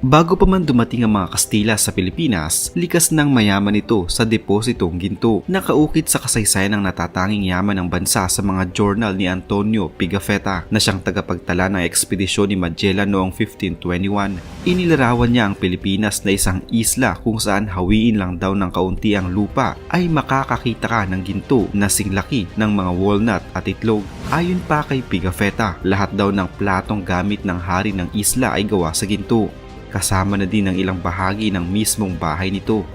Bago pa man dumating ang mga Kastila sa Pilipinas, likas ng mayaman ito sa depositong ginto. Nakaukit sa kasaysayan ng natatanging yaman ng bansa sa mga journal ni Antonio Pigafetta na siyang tagapagtala ng ekspedisyon ni Magellan noong 1521. Inilarawan niya ang Pilipinas na isang isla kung saan hawiin lang daw ng kaunti ang lupa ay makakakita ka ng ginto na singlaki ng mga walnut at itlog. Ayon pa kay Pigafetta, lahat daw ng platong gamit ng hari ng isla ay gawa sa ginto kasama na din ang ilang bahagi ng mismong bahay nito.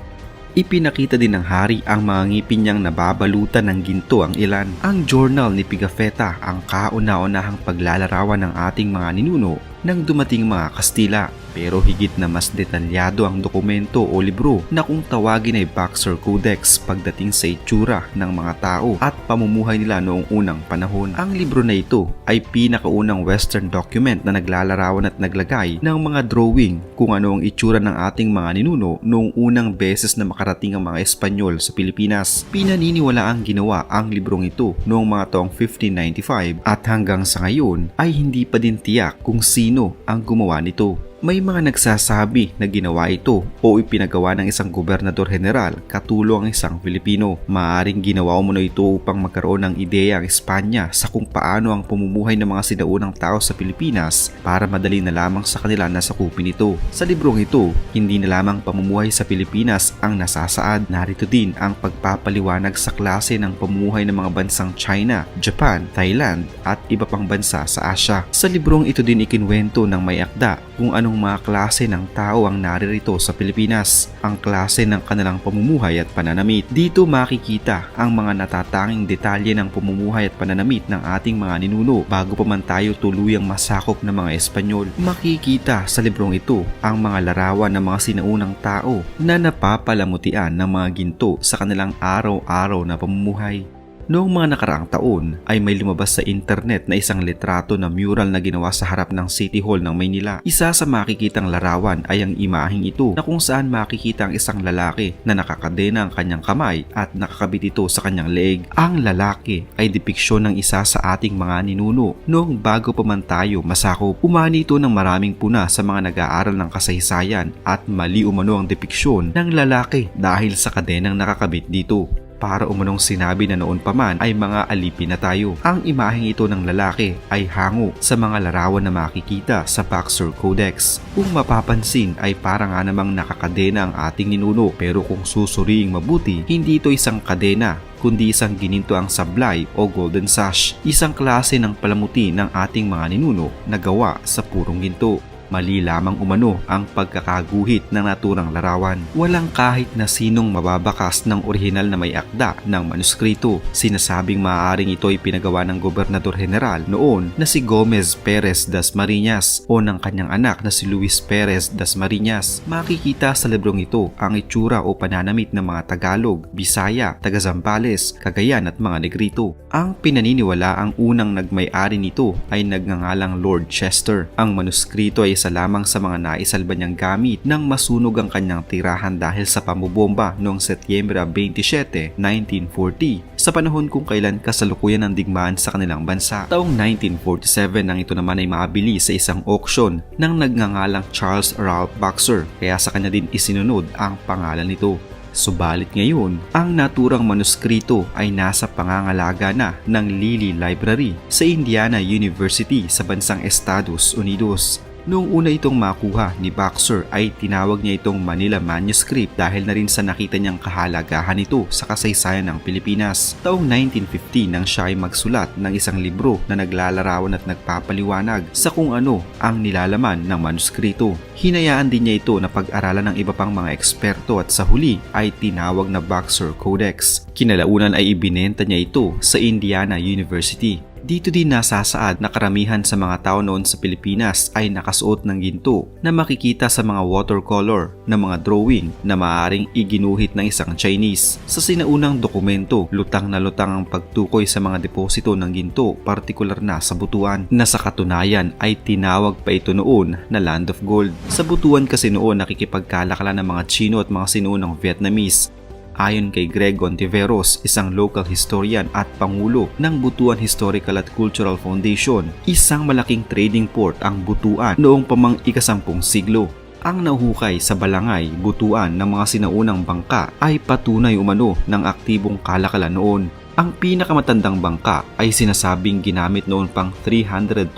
Ipinakita din ng hari ang mga ngipin niyang nababalutan ng ginto ang ilan. Ang journal ni Pigafetta ang kauna-unahang paglalarawan ng ating mga ninuno nang dumating mga Kastila pero higit na mas detalyado ang dokumento o libro na kung tawagin ay Boxer Codex pagdating sa itsura ng mga tao at pamumuhay nila noong unang panahon. Ang libro na ito ay pinakaunang western document na naglalarawan at naglagay ng mga drawing kung ano ang itsura ng ating mga ninuno noong unang beses na makarating ang mga Espanyol sa Pilipinas. Pinaniniwala ang ginawa ang librong ito noong mga taong 1595 at hanggang sa ngayon ay hindi pa din tiyak kung sino ang gumawa nito. May mga nagsasabi na ginawa ito o ipinagawa ng isang gobernador general katulong ang isang Pilipino. Maaring ginawa mo na ito upang magkaroon ng ideya ang Espanya sa kung paano ang pamumuhay ng mga sinaunang tao sa Pilipinas para madali na lamang sa kanila na sakupin ito. Sa librong ito, hindi na lamang pamumuhay sa Pilipinas ang nasasaad. Narito din ang pagpapaliwanag sa klase ng pamumuhay ng mga bansang China, Japan, Thailand at iba pang bansa sa Asia. Sa librong ito din ikinwento ng may akda kung anong mga klase ng tao ang naririto sa Pilipinas, ang klase ng kanilang pamumuhay at pananamit. Dito makikita ang mga natatanging detalye ng pamumuhay at pananamit ng ating mga ninuno bago pa man tayo tuluyang masakop ng mga Espanyol. Makikita sa librong ito ang mga larawan ng mga sinaunang tao na napapalamutian ng mga ginto sa kanilang araw-araw na pamumuhay. Noong mga nakaraang taon ay may lumabas sa internet na isang litrato na mural na ginawa sa harap ng City Hall ng Maynila. Isa sa makikitang larawan ay ang imaheng ito na kung saan makikita ang isang lalaki na nakakadena ang kanyang kamay at nakakabit ito sa kanyang leeg. Ang lalaki ay depiksyon ng isa sa ating mga ninuno. Noong bago pa man tayo masakop, umani ito ng maraming puna sa mga nag-aaral ng kasaysayan at mali umano ang depiksyon ng lalaki dahil sa kadenang nakakabit dito para umunong sinabi na noon pa man ay mga alipin na tayo. Ang imaheng ito ng lalaki ay hango sa mga larawan na makikita sa Baxter Codex. Kung mapapansin ay parang nga namang nakakadena ang ating ninuno pero kung susuriing mabuti, hindi ito isang kadena kundi isang gininto ang sablay o golden sash, isang klase ng palamuti ng ating mga ninuno na gawa sa purong ginto. Mali lamang umano ang pagkakaguhit ng naturang larawan. Walang kahit na sinong mababakas ng orihinal na may akda ng manuskrito. Sinasabing maaaring ito ay pinagawa ng Gobernador General noon na si Gomez Perez das Marinas o ng kanyang anak na si Luis Perez das Marinas. Makikita sa librong ito ang itsura o pananamit ng mga Tagalog, Bisaya, Taga-Zambales, Cagayan at mga Negrito. Ang pinaniniwala ang unang nagmay-ari nito ay nagngangalang Lord Chester. Ang manuskrito ay isa lamang sa mga naisalba niyang gamit nang masunog ang kanyang tirahan dahil sa pamubomba noong Setyembre 27, 1940 sa panahon kung kailan kasalukuyan ang digmaan sa kanilang bansa. Taong 1947 nang ito naman ay mabili sa isang auction ng nagngangalang Charles Ralph Boxer kaya sa kanya din isinunod ang pangalan nito. Subalit ngayon, ang naturang manuskrito ay nasa pangangalaga na ng Lilly Library sa Indiana University sa bansang Estados Unidos. Noong una itong makuha ni Boxer ay tinawag niya itong Manila Manuscript dahil na rin sa nakita niyang kahalagahan nito sa kasaysayan ng Pilipinas. Taong 1950 nang siya ay magsulat ng isang libro na naglalarawan at nagpapaliwanag sa kung ano ang nilalaman ng manuskrito. Hinayaan din niya ito na pag-aralan ng iba pang mga eksperto at sa huli ay tinawag na Boxer Codex. Kinalaunan ay ibinenta niya ito sa Indiana University. Dito din nasasaad na karamihan sa mga tao noon sa Pilipinas ay nakasuot ng ginto na makikita sa mga watercolor na mga drawing na maaaring iginuhit ng isang Chinese. Sa sinaunang dokumento, lutang na lutang ang pagtukoy sa mga deposito ng ginto, partikular na sa Butuan, na sa katunayan ay tinawag pa ito noon na Land of Gold. Sa Butuan kasi noon nakikipagkalakalan ng mga Chino at mga sinuunang Vietnamese Ayon kay Greg Ontiveros, isang local historian at pangulo ng Butuan Historical at Cultural Foundation, isang malaking trading port ang Butuan noong pamang ikasampung siglo. Ang nahuhukay sa balangay, butuan ng mga sinaunang bangka ay patunay umano ng aktibong kalakalan noon. Ang pinakamatandang bangka ay sinasabing ginamit noon pang 320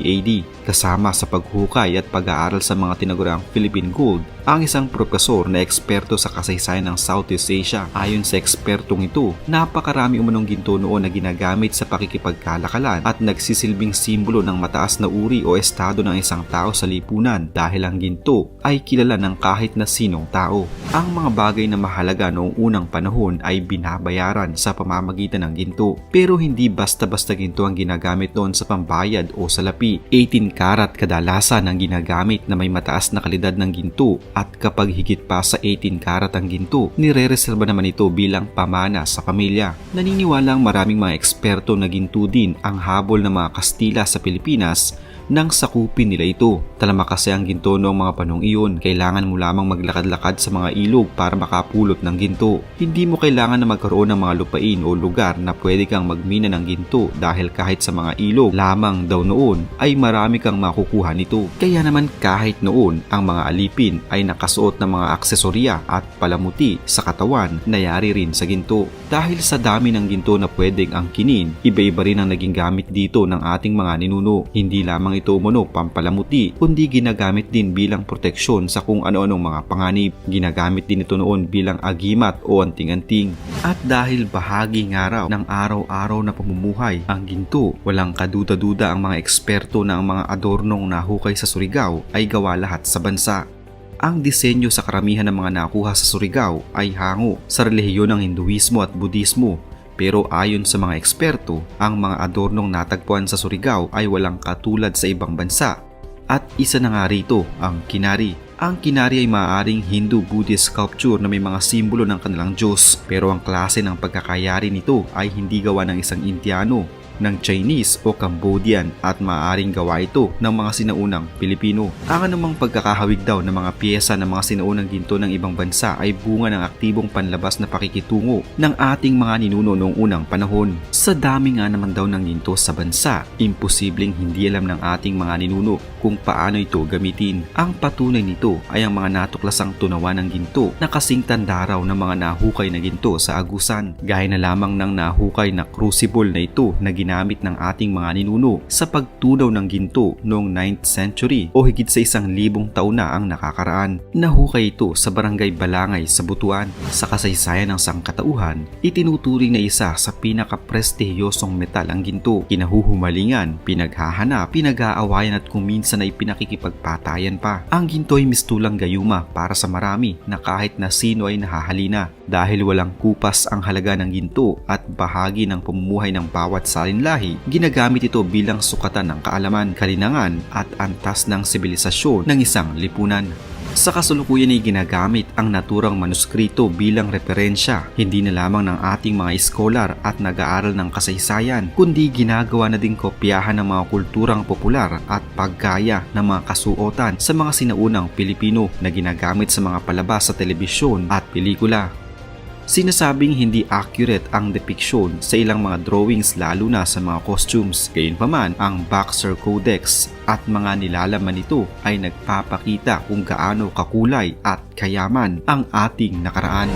AD kasama sa paghukay at pag-aaral sa mga tinaguriang Philippine Gold ang isang profesor na eksperto sa kasaysayan ng Southeast Asia. Ayon sa ekspertong ito, napakarami umanong ginto noon na ginagamit sa pakikipagkalakalan at nagsisilbing simbolo ng mataas na uri o estado ng isang tao sa lipunan dahil ang ginto ay kilala ng kahit na sinong tao. Ang mga bagay na mahalaga noong unang panahon ay binabayaran sa pamamagitan ng ginto pero hindi basta-basta ginto ang ginagamit noon sa pambayad o salapi. 18 karat kadalasan ang ginagamit na may mataas na kalidad ng ginto at kapag higit pa sa 18 karat ang ginto, nire-reserba naman ito bilang pamana sa pamilya. Naniniwala ang maraming mga eksperto na ginto din ang habol ng mga Kastila sa Pilipinas nang sakupin nila ito. Talama kasi ang ginto noong mga panong iyon. Kailangan mo lamang maglakad-lakad sa mga ilog para makapulot ng ginto. Hindi mo kailangan na magkaroon ng mga lupain o lugar na pwede kang magmina ng ginto dahil kahit sa mga ilog lamang daw noon ay marami kang makukuha nito. Kaya naman kahit noon ang mga alipin ay nakasuot ng mga aksesorya at palamuti sa katawan na yari rin sa ginto. Dahil sa dami ng ginto na pwedeng angkinin, iba-iba rin ang naging gamit dito ng ating mga ninuno. Hindi lamang ito umano pampalamuti, kundi ginagamit din bilang proteksyon sa kung ano-anong mga panganib. Ginagamit din ito noon bilang agimat o anting-anting. At dahil bahagi nga raw ng araw-araw na pamumuhay ang ginto, walang kaduda-duda ang mga eksperto na ang mga adornong nahukay sa Surigao ay gawa lahat sa bansa. Ang disenyo sa karamihan ng mga nakuha sa Surigao ay hango sa relihiyon ng Hinduismo at Budismo pero ayon sa mga eksperto, ang mga adornong natagpuan sa Surigao ay walang katulad sa ibang bansa. At isa na nga rito ang kinari. Ang kinari ay maaaring Hindu-Buddhist sculpture na may mga simbolo ng kanilang Diyos pero ang klase ng pagkakayari nito ay hindi gawa ng isang Indiano ng Chinese o Cambodian at maaaring gawa ito ng mga sinaunang Pilipino. Ang anumang pagkakahawig daw ng mga piyesa ng mga sinaunang ginto ng ibang bansa ay bunga ng aktibong panlabas na pakikitungo ng ating mga ninuno noong unang panahon. Sa dami nga naman daw ng ginto sa bansa, imposibleng hindi alam ng ating mga ninuno kung paano ito gamitin. Ang patunay nito ay ang mga natuklasang tunawan ng ginto na kasing tanda ng mga nahukay na ginto sa agusan. Gaya na lamang ng nahukay na crucible na ito na ginamit ng ating mga ninuno sa pagtunaw ng ginto noong 9th century o higit sa isang libong taon na ang nakakaraan. Nahukay ito sa barangay Balangay sa Butuan. Sa kasaysayan ng sangkatauhan, itinuturing na isa sa pinakaprestihiyosong metal ang ginto. Kinahuhumalingan, pinaghahanap, pinag-aawayan at kung minsan ay pinakikipagpatayan pa. Ang ginto ay mistulang gayuma para sa marami na kahit na sino ay nahahalina dahil walang kupas ang halaga ng ginto at bahagi ng pamumuhay ng bawat salinlahi, ginagamit ito bilang sukatan ng kaalaman, kalinangan at antas ng sibilisasyon ng isang lipunan. Sa kasulukuyan ay ginagamit ang naturang manuskrito bilang referensya, hindi na lamang ng ating mga iskolar at nag-aaral ng kasaysayan, kundi ginagawa na din kopyahan ng mga kulturang popular at paggaya ng mga kasuotan sa mga sinaunang Pilipino na ginagamit sa mga palabas sa telebisyon at pelikula. Sinasabing hindi accurate ang depiction sa ilang mga drawings lalo na sa mga costumes. Gayunpaman, ang Baxter Codex at mga nilalaman nito ay nagpapakita kung gaano kakulay at kayaman ang ating nakaraan.